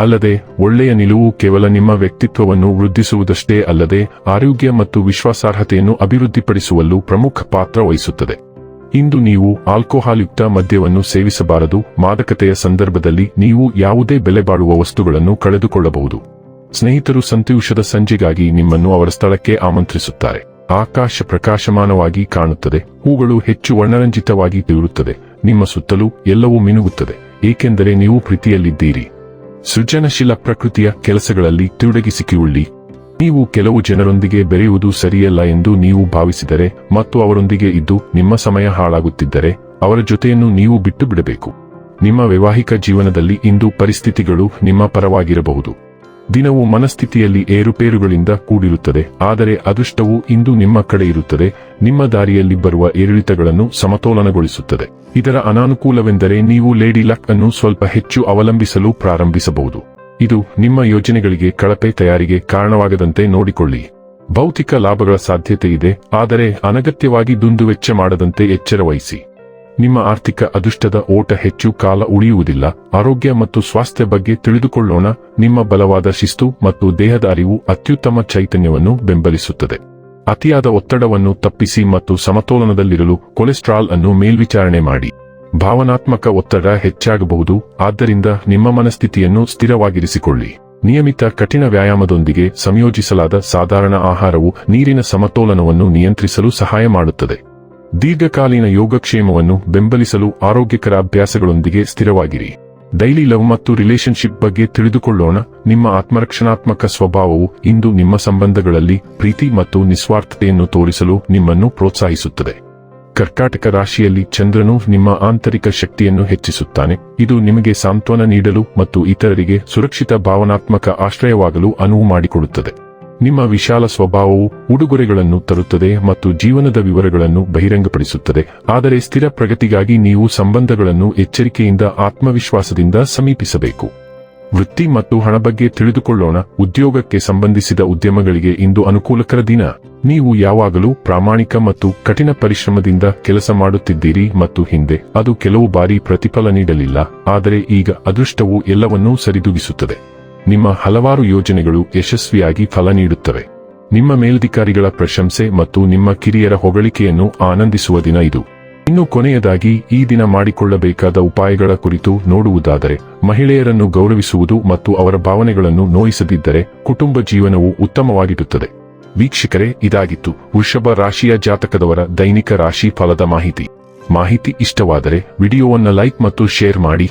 ಅಲ್ಲದೆ, ಒಳ್ಳೆಯ ನಿಲುವು ಕೇವಲ ನಿಮ್ಮ ವ್ಯಕ್ತಿತ್ವವನ್ನು ವೃದ್ಧಿಸುವುದಷ್ಟೇ ಅಲ್ಲದೆ, ಆರೋಗ್ಯ ಮತ್ತು ವಿಶ್ವಾಸಾರ್ಹತೆಯನ್ನು ಅಭಿವೃದ್ಧಿಪಡಿಸುವಲ್ಲೂ ಪ್ರಮುಖ ಪಾತ್ರ ವಹಿಸುತ್ತದೆ. ಇಂದು ನೀವು ಆಲ್ಕೋಹಾಲ್ಯುಕ್ತ ಮದ್ಯವನ್ನು ಸೇವಿಸಬಾರದು, ಮಾದಕತೆಯ ಸಂದರ್ಭದಲ್ಲಿ ನೀವು ಯಾವುದೇ ಬೆಲೆ ಬಾಳುವ ವಸ್ತುಗಳನ್ನು ಕಳೆದುಕೊಳ್ಳಬಹುದು. ಸ್ನೇಹಿತರು ಸಂತೋಷದ ಸಂಜೆಗಾಗಿ ನಿಮ್ಮನ್ನು ಅವರ ಸ್ಥಳಕ್ಕೆ ಆಮಂತ್ರಿಸುತ್ತಾರೆ. ಆಕಾಶ ಪ್ರಕಾಶಮಾನವಾಗಿ ಕಾಣುತ್ತದೆ, ಹೂಗಳು ಹೆಚ್ಚು ವರ್ಣರಂಜಿತವಾಗಿ ತಿರುತ್ತದೆ ನಿಮ್ಮ ಸುತ್ತಲೂ ಎಲ್ಲವೂ ಮಿನುಗುತ್ತದೆ, ಏಕೆಂದರೆ ನೀವು ಪ್ರೀತಿಯಲ್ಲಿದ್ದೀರಿ. ಸೃಜನಶೀಲ ಪ್ರಕೃತಿಯ ಕೆಲಸಗಳಲ್ಲಿ ತೊಡಗಿಸಿಕೊಳ್ಳಿ. ನೀವು ಕೆಲವು ಜನರೊಂದಿಗೆ ಬೆರೆಯುವುದು ಸರಿಯಲ್ಲ ಎಂದು ನೀವು ಭಾವಿಸಿದರೆ ಮತ್ತು ಅವರೊಂದಿಗೆ ಇದ್ದು ನಿಮ್ಮ ಸಮಯ ಹಾಳಾಗುತ್ತಿದ್ದರೆ ಅವರ ಜೊತೆಯನ್ನು ನೀವು ಬಿಟ್ಟು ಬಿಡಬೇಕು ನಿಮ್ಮ ವೈವಾಹಿಕ ಜೀವನದಲ್ಲಿ ಇಂದು ಪರಿಸ್ಥಿತಿಗಳು ನಿಮ್ಮ ಪರವಾಗಿರಬಹುದು. ದಿನವು ಮನಸ್ಥಿತಿಯಲ್ಲಿ ಏರುಪೇರುಗಳಿಂದ ಕೂಡಿರುತ್ತದೆ, ಆದರೆ ಅದೃಷ್ಟವು ಇಂದು ನಿಮ್ಮ ಕಡೆ ಇರುತ್ತದೆ, ನಿಮ್ಮ ದಾರಿಯಲ್ಲಿ ಬರುವ ಏರಿಳಿತಗಳನ್ನು ಸಮತೋಲನಗೊಳಿಸುತ್ತದೆ. ಇದರ ಅನಾನುಕೂಲವೆಂದರೆ ನೀವು ಲೇಡಿ ಲಕ್ ಅನ್ನು ಸ್ವಲ್ಪ ಹೆಚ್ಚು ಅವಲಂಬಿಸಲು ಪ್ರಾರಂಭಿಸಬಹುದು. ಇದು ನಿಮ್ಮ ಯೋಜನೆಗಳಿಗೆ ಕಳಪೆ ತಯಾರಿಗೆ ಕಾರಣವಾಗದಂತೆ ನೋಡಿಕೊಳ್ಳಿ. ಭೌತಿಕ ಲಾಭಗಳ ಸಾಧ್ಯತೆ ಇದೆ, ಆದರೆ ಅನಗತ್ಯವಾಗಿ ದುಂದುವೆಚ್ಚ ಮಾಡದಂತೆ ಎಚ್ಚರ ವಹಿಸಿ ನಿಮ್ಮ ಆರ್ಥಿಕ ಅದೃಷ್ಟದ ಓಟ ಹೆಚ್ಚು ಕಾಲ ಉಳಿಯುವುದಿಲ್ಲ. ಆರೋಗ್ಯ ಮತ್ತು ಸ್ವಾಸ್ಥ್ಯ ಬಗ್ಗೆ ತಿಳಿದುಕೊಳ್ಳೋಣ. ನಿಮ್ಮ ಬಲವಾದ ಶಿಸ್ತು ಮತ್ತು ದೇಹದ ಅರಿವು ಅತ್ಯುತ್ತಮ ಚೈತನ್ಯವನ್ನು ಬೆಂಬಲಿಸುತ್ತದೆ. ಅತಿಯಾದ ಒತ್ತಡವನ್ನು ತಪ್ಪಿಸಿ ಮತ್ತು ಸಮತೋಲನದಲ್ಲಿರಲು ಕೊಲೆಸ್ಟ್ರಾಲ್ ಅನ್ನು ಮೇಲ್ವಿಚಾರಣೆ ಮಾಡಿ. ಭಾವನಾತ್ಮಕ ಒತ್ತಡ ಹೆಚ್ಚಾಗಬಹುದು. ಆದ್ದರಿಂದ ನಿಮ್ಮ ಮನಸ್ಥಿತಿಯನ್ನು ಸ್ಥಿರವಾಗಿರಿಸಿಕೊಳ್ಳಿ. ನಿಯಮಿತ ಕಠಿಣ ವ್ಯಾಯಾಮದೊಂದಿಗೆ ಸಂಯೋಜಿಸಲಾದ ಸಾಧಾರಣ ಆಹಾರವು ನೀರಿನ ಸಮತೋಲನವನ್ನು ನಿಯಂತ್ರಿಸಲು ಸಹಾಯ ಮಾಡುತ್ತದೆ. ದೀರ್ಘಕಾಲೀನ ಯೋಗಕ್ಷೇಮವನ್ನು ಬೆಂಬಲಿಸಲು ಆರೋಗ್ಯಕರ ಅಭ್ಯಾಸಗಳೊಂದಿಗೆ ಸ್ಥಿರವಾಗಿರಿ. ಡೈಲಿ ಲವ್ ಮತ್ತು ರಿಲೇಶನ್ಶಿಪ್ ಬಗ್ಗೆ ತಿಳಿದುಕೊಳ್ಳೋಣ. ನಿಮ್ಮ ಆತ್ಮರಕ್ಷಣಾತ್ಮಕ ಸ್ವಭಾವವು ಇಂದು ನಿಮ್ಮ ಸಂಬಂಧಗಳಲ್ಲಿ ಪ್ರೀತಿ ಮತ್ತು ನಿಸ್ವಾರ್ಥತೆಯನ್ನು ತೋರಿಸಲು ನಿಮ್ಮನ್ನು ಪ್ರೋತ್ಸಾಹಿಸುತ್ತದೆ. ಕರ್ಕಾಟಕ ರಾಶಿಯಲ್ಲಿ ಚಂದ್ರನು ನಿಮ್ಮ ಆಂತರಿಕ ಶಕ್ತಿಯನ್ನು ಹೆಚ್ಚಿಸುತ್ತಾನೆ. ಇದು ನಿಮಗೆ ಸಾಂತ್ವನ ನೀಡಲು ಮತ್ತು ಇತರರಿಗೆ ಸುರಕ್ಷಿತ ಭಾವನಾತ್ಮಕ ಆಶ್ರಯವಾಗಲು ಅನುವು ಮಾಡಿಕೊಡುತ್ತದೆ. ನಿಮ್ಮ ವಿಶಾಲ ಸ್ವಭಾವವು ಉಡುಗೊರೆಗಳನ್ನು ತರುತ್ತದೆ ಮತ್ತು ಜೀವನದ ವಿವರಗಳನ್ನು ಬಹಿರಂಗಪಡಿಸುತ್ತದೆ. ಆದರೆ ಸ್ಥಿರ ಪ್ರಗತಿಗಾಗಿ ನೀವು ಸಂಬಂಧಗಳನ್ನು ಎಚ್ಚರಿಕೆಯಿಂದ ಆತ್ಮವಿಶ್ವಾಸದಿಂದ ಸಮೀಪಿಸಬೇಕು. ವೃತ್ತಿ ಮತ್ತು ಹಣ ಬಗ್ಗೆ ತಿಳಿದುಕೊಳ್ಳೋಣ. ಉದ್ಯೋಗಕ್ಕೆ ಸಂಬಂಧಿಸಿದ ಉದ್ಯಮಗಳಿಗೆ ಇಂದು ಅನುಕೂಲಕರ ದಿನ. ನೀವು ಯಾವಾಗಲೂ ಪ್ರಾಮಾಣಿಕ ಮತ್ತು ಕಠಿಣ ಪರಿಶ್ರಮದಿಂದ ಕೆಲಸ ಮಾಡುತ್ತಿದ್ದೀರಿ ಮತ್ತು ಹಿಂದೆ ಅದು ಕೆಲವು ಬಾರಿ ಪ್ರತಿಫಲ ನೀಡಲಿಲ್ಲ. ಆದರೆ ಈಗ ಅದೃಷ್ಟವು ಎಲ್ಲವನ್ನೂ ಸರಿದೂಗಿಸುತ್ತದೆ. ನಿಮ್ಮ ಹಲವಾರು ಯೋಜನೆಗಳು ಯಶಸ್ವಿಯಾಗಿ ಫಲ ನೀಡುತ್ತವೆ. ನಿಮ್ಮ ಮೇಲಧಿಕಾರಿಗಳ ಪ್ರಶಂಸೆ ಮತ್ತು ನಿಮ್ಮ ಕಿರಿಯರ ಹೊಗಳಿಕೆಯನ್ನು ಆನಂದಿಸುವ ದಿನ ಇದು. ಇನ್ನು ಕೊನೆಯದಾಗಿ, ಈ ದಿನ ಮಾಡಿಕೊಳ್ಳಬೇಕಾದ ಉಪಾಯಗಳ ಕುರಿತು ನೋಡುವುದಾದರೆ, ಮಹಿಳೆಯರನ್ನು ಗೌರವಿಸುವುದು ಮತ್ತು ಅವರ ಭಾವನೆಗಳನ್ನು ನೋಯಿಸದಿದ್ದರೆ ಕುಟುಂಬ ಜೀವನವು ಉತ್ತಮವಾಗಿರುತ್ತದೆ. ವೀಕ್ಷಕರೇ, ಇದಾಗಿತ್ತು ವೃಷಭ ರಾಶಿಯ ಜಾತಕದವರ ದೈನಿಕ ರಾಶಿ ಫಲದ ಮಾಹಿತಿ. ಮಾಹಿತಿ ಇಷ್ಟವಾದರೆ, ವಿಡಿಯೋವನ್ನು ಲೈಕ್ ಮತ್ತು ಶೇರ್ ಮಾಡಿ.